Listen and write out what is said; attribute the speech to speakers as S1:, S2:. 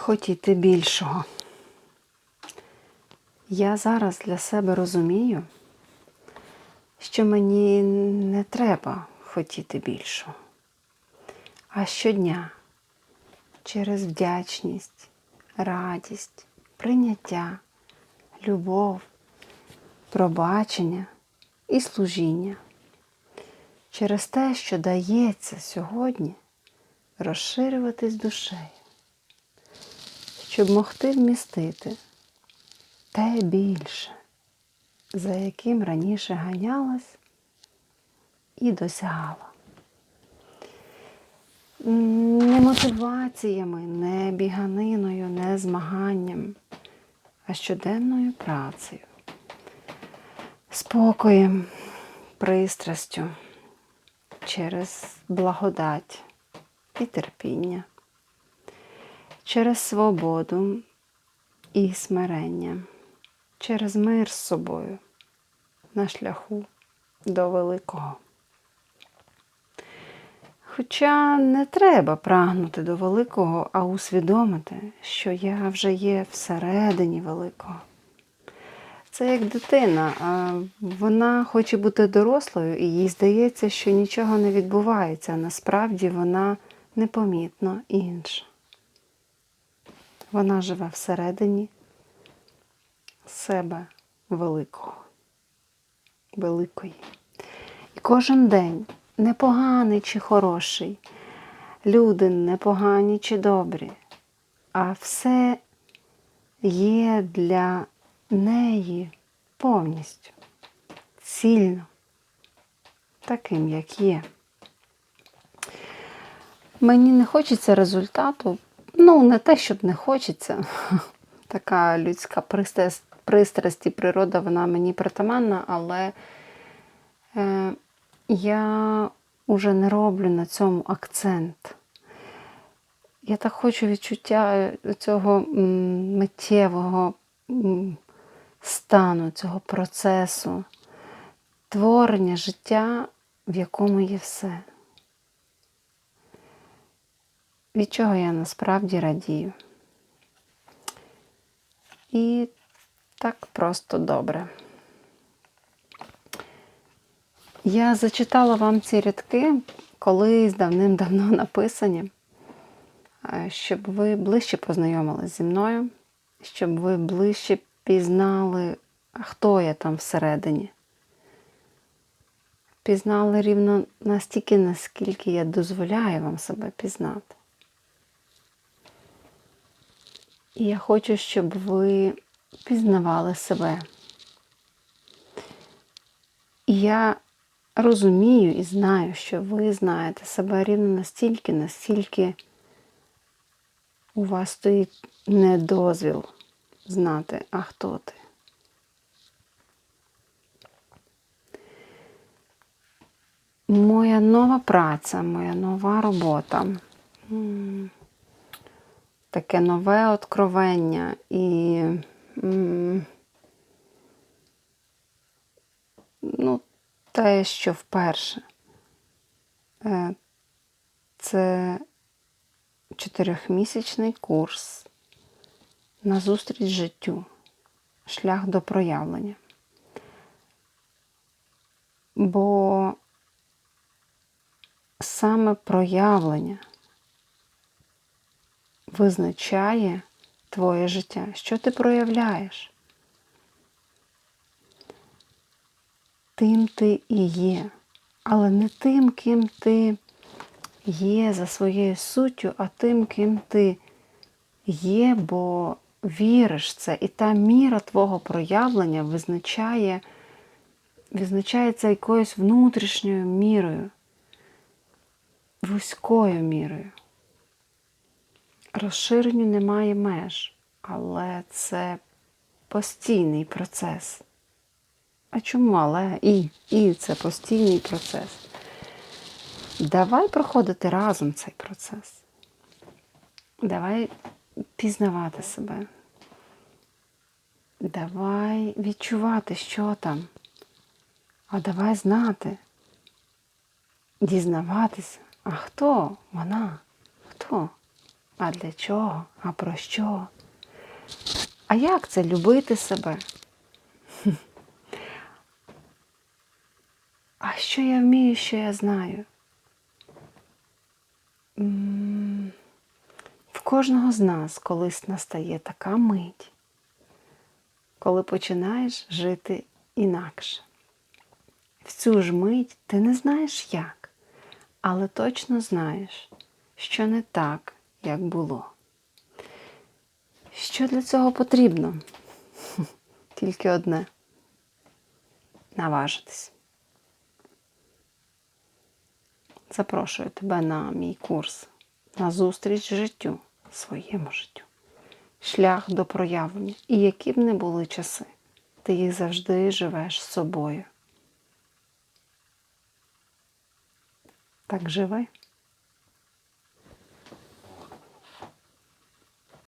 S1: хотіти більшого. Я зараз для себе розумію, що мені не треба хотіти більшого. А щодня через вдячність, радість, прийняття, любов, пробачення і служіння. Через те, що дається сьогодні розширюватись душею, щоб могти вмістити те більше, за яким раніше ганялась і досягала. Не мотиваціями, не біганиною, не змаганням, а щоденною працею, спокоєм, пристрастю через благодать і терпіння, через свободу і смирення, через мир з собою на шляху до великого. Хоча не треба прагнути до великого, а усвідомити, що я вже є всередині великого. Це як дитина, вона хоче бути дорослою, і їй здається, що нічого не відбувається, а насправді вона непомітно інша. Вона живе всередині себе великого, великої. І кожен день, непоганий чи хороший, люди непогані чи добрі, а все є для неї повністю, цільно, таким, як є. Мені не хочеться результату, ну, не те, щоб не хочеться. Така людська пристрасть, і природа, вона мені притаманна, але е, я вже не роблю на цьому акцент. Я так хочу відчуття цього миттєвого стану, цього процесу, творення життя, в якому є все. Від чого я насправді радію. І так просто добре. Я зачитала вам ці рядки, колись давним-давно написані, щоб ви ближче познайомились зі мною, щоб ви ближче пізнали, хто я там всередині. Пізнали рівно настільки, наскільки я дозволяю вам себе пізнати. І я хочу, щоб ви пізнавали себе. І я розумію і знаю, що ви знаєте себе рівно настільки, настільки у вас стоїть не дозвіл знати, а хто ти. Моя нова праця, моя нова робота. Таке нове откровення і ну, те, що вперше. Е, Це чотирьохмісячний курс на зустріч життю, шлях до проявлення. Бо саме проявлення визначає твоє життя, що ти проявляєш. Тим ти і є, але не тим, ким ти є за своєю суттю, а тим, ким ти є, бо віриш це. І та міра твого проявлення визначає, визначається якоюсь внутрішньою мірою, вузькою мірою. Розширенню немає меж, але це постійний процес. А чому але і, і це постійний процес? Давай проходити разом цей процес. Давай пізнавати себе. Давай відчувати, що там. А давай знати, дізнаватися, а хто вона? Хто? А для чого? А про що? А як це любити себе? А що я вмію, що я знаю? В кожного з нас колись настає така мить, коли починаєш жити інакше. В цю ж мить ти не знаєш як, але точно знаєш, що не так, як було. Що для цього потрібно? Тільки одне наважитись. Запрошую тебе на мій курс на зустріч життю, своєму життю. Шлях до проявлення. І які б не були часи, ти їх завжди живеш з собою. Так живи.